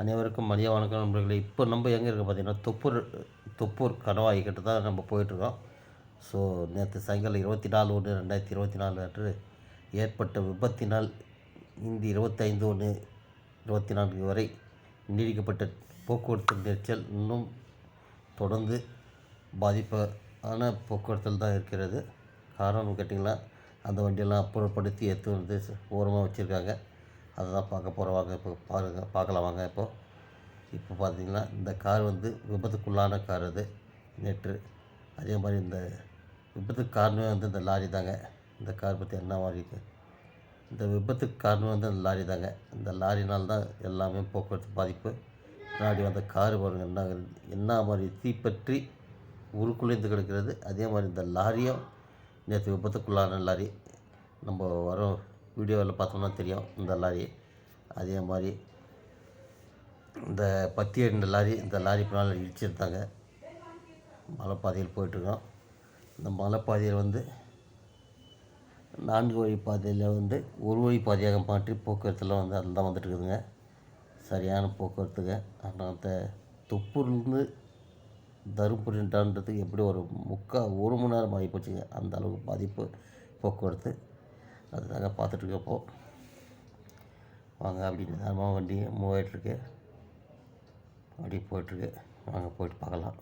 அனைவருக்கும் மதிய வணக்கம் நண்பர்களே. இப்போ நம்ம எங்கே இருக்க பார்த்தீங்கன்னா தொப்பூர் தொப்பூர் கணவாய் கிட்ட தான் நம்ம போயிட்டுருக்கோம். ஸோ நேற்று சாயங்காலம் இருபத்தி நாலு ஒன்று ரெண்டாயிரத்தி இருபத்தி நாலு அன்று ஏற்பட்ட விபத்தினால் இந்த இருபத்தைந்து ஒன்று இருபத்தி நான்கு வரை நீடிக்கப்பட்ட போக்குவரத்து நெரிச்சல் இன்னும் தொடர்ந்து பாதிப்பான போக்குவரத்தில் தான் இருக்கிறது. காரணம் கேட்டிங்கன்னா அந்த வண்டியெல்லாம் அப்புறப்படுத்தி எடுத்து வந்து ஓரமாக வச்சுருக்காங்க. அதை தான் பார்க்க போகிற வாங்க இப்போ பாருங்கள் பார்க்கலாம். வாங்க இப்போ. இப்போ பார்த்தீங்கன்னா இந்த கார் வந்து விபத்துக்குள்ளான கார் அது. நேற்று அதே மாதிரி இந்த விபத்துக்கு காரணமே வந்து இந்த லாரி தாங்க. இந்த கார் பற்றி என்ன மாதிரி இந்த விபத்துக்கு காரணம் வந்து அந்த லாரி தாங்க. இந்த லாரினால் தான் எல்லாமே போக்குவரத்து பாதிப்பு. முன்னாடி வந்த கார் பாருங்கள் என்ன என்ன மாதிரி தீப்பற்றி உருக்குலைந்து கிடக்கிறது. அதே மாதிரி இந்த லாரியும் நேற்று விபத்துக்குள்ளான லாரி. நம்ம வரோம் வீடியோவில் பார்த்தோம்னா தெரியும் இந்த லாரி. அதே மாதிரி இந்த பத்தி இந்த லாரி இந்த லாரி பின்னால் இடிச்சிருந்தாங்க. மலைப்பாதையில் போயிட்டுருக்கோம். இந்த மலைப்பாதையில் வந்து நான்கு வழி பாதையில் வந்து ஒரு வழி பாதையாக மாற்றி போக்குவரத்துலாம் வந்து அதில் தான் வந்துட்டு இருக்குதுங்க சரியான போக்குவரத்துங்க. ஆனால் அந்த தொப்பூர்லேருந்து தருமபுரின்றான்றதுக்கு எப்படி ஒரு முக்கால் ஒரு மணி நேரம் ஆகி போச்சுங்க அந்த அளவுக்கு பாதிப்பு போக்குவரத்து. அதுதாங்க பார்த்துட்ருக்கப்போ. வாங்க அப்படி நிதானமாக வண்டி மூவ் ஆகிட்டுருக்கு அப்படி போயிட்டுருக்கு வாங்க போயிட்டு பார்க்கலாம்.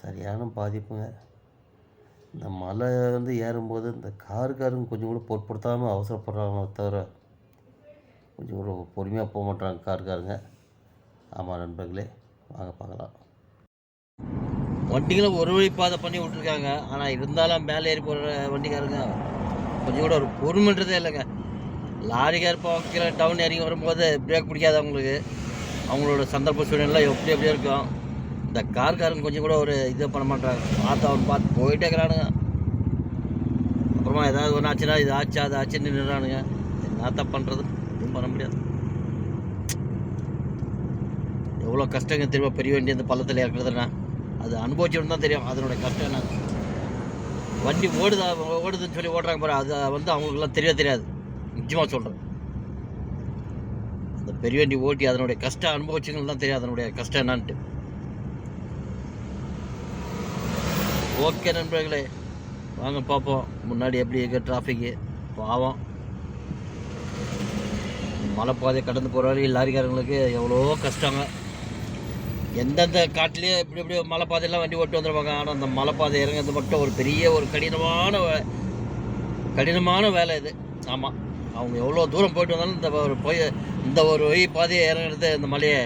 சரியான பாதிப்புங்க. இந்த மலை வந்து ஏறும்போது இந்த காருக்காரங்க கொஞ்சம் கூட பொருட்படுத்தாமல் அவசரப்படுறாங்க தவிர கொஞ்சம் கூட பொறுமையாக போக மாட்டாங்க காருக்காரங்க. ஆமாம் நண்பர்களே வாங்க பார்க்கலாம். வண்டிகளை ஒரு வழி பாதை பண்ணி விட்ருக்காங்க ஆனால் இருந்தாலும் மேலே ஏறி போகிற வண்டிக்காரங்க கொஞ்சம் கூட ஒரு பொறுமைன்றதே இல்லைங்க. லாரிக்கார் இப்போ கீழே டவுன் இறங்கி வரும்போது பிரேக் பிடிக்காது அவங்களுக்கு. அவங்களோட சந்தர்ப்ப சூழ்நிலை எப்படி எப்படி இருக்கும். இந்த கார்காரங்க கொஞ்சம் கூட ஒரு இது பண்ண மாட்டாங்க பார்த்து அவன் பார்த்து போயிட்டே இருக்கிறானுங்க. அப்புறமா ஏதாவது ஒன்று ஆச்சுன்னா இது ஆச்சு அது ஆச்சுன்னு நின்றுறானுங்க என்னத்த பண்ணுறது எதுவும் பண்ண முடியாது. எவ்வளோ கஷ்டங்க திரும்ப பெரிய வண்டி அந்த பள்ளத்தில் இருக்கிறதுனா அது அனுபவிச்சவன் தான் தெரியும். அதனுடைய கஷ்டம் என்ன? வண்டி ஓடுதா ஓடுதுன்னு சொல்லி ஓடுறாங்க பாரு அது வந்து அவங்களுக்குலாம் தெரியவே தெரியாது. நிச்சயமாக சொல்கிறேன் அந்த பெரிய வண்டி ஓட்டி அதனுடைய கஷ்டம் அனுபவிச்சவங்களுக்கு தான் தெரியும் அதனுடைய கஷ்டம் என்னான்ட்டு. ஓகே நண்பர்களே வாங்க பார்ப்போம் முன்னாடி எப்படி இருக்குது டிராஃபிக்கு பாவம். மலைப்பாதையை கடந்து போகிற வரைக்கும் லாரிக்காரங்களுக்கு எவ்வளோ கஷ்டங்க. எந்தெந்த காட்டிலேயே இப்படி இப்படி மலைப்பாதையெல்லாம் வண்டி ஓட்டு வந்துடுவாங்க ஆனால் அந்த மலைப்பாதை இறங்குறது மட்டும் ஒரு பெரிய ஒரு கடினமான வே- கடினமான வேலை இது. ஆமாம் அவங்க எவ்வளோ தூரம் போயிட்டு வந்தாலும் இந்த ஒரு போய் இந்த ஒரு வழி பாதையை இறங்குறது இந்த மலையை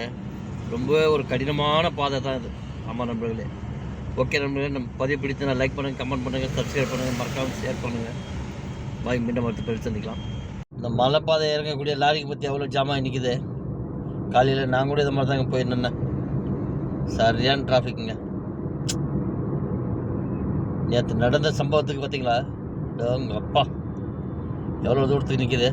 ரொம்பவே ஒரு கடினமான பாதை தான் இது. ஆமாம் நண்பர்களே. ஓகே நண்பர்களே. நம்ம பதிவு பிடித்து நான் லைக் பண்ணுங்கள் கமெண்ட் பண்ணுங்கள் சப்ஸ்கிரைப் பண்ணுங்கள் மறக்காமல் ஷேர் பண்ணுங்கள் பாய் மீண்டும் அடுத்த பேர் சந்திக்கலாம். இந்த மலைப்பாதை இறங்கக்கூடிய லாரிக்கு பற்றி எவ்வளோ ஜாமான் நிற்குது காலையில் நான் கூட இதை மாதிரி தாங்க போய் நின்னேன் சரியான டிராஃபிக்குங்க நேற்று நடந்த சம்பவத்துக்கு பார்த்தீங்களா உங்கள் அப்பா. எவ்வளோ தூரத்துக்கு நிற்கிது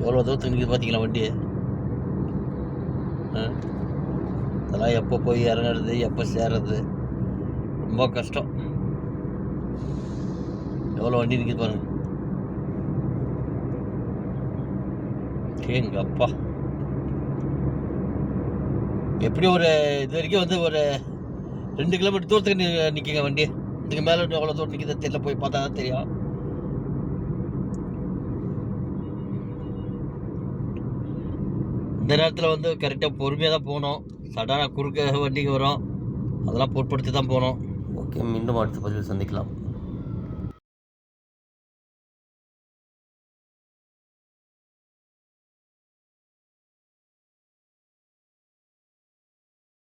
எவ்வளோ தூரத்துக்கு நிற்கிது பார்த்தீங்களா வண்டி? அதெல்லாம் எப்போ போய் இறங்குறது எப்போ சேர்றது? ரொம்ப கஷ்டம். எவ்வளோ வண்டி நிற்கிது பாருங்க. எங்கள் அப்பா எப்படி ஒரு இது வரைக்கும் வந்து ஒரு ரெண்டு கிலோமீட்டர் தூரத்துக்கு நிற்கிங்க வண்டி. இதுக்கு மேலே இன்னும் எவ்வளோ தூரம் நிற்கிது தெரியல போய் பார்த்தா தான் தெரியும். இந்த நேரத்தில் வந்து கரெக்டாக பொறுமையாக தான் போகணும். சடனாக குறுக்க வண்டிக்கு வரும். அதெல்லாம் பொருட்படுத்தி தான் போகணும். ஓகே மீண்டும் அடுத்த பதிவில் சந்திக்கலாம்.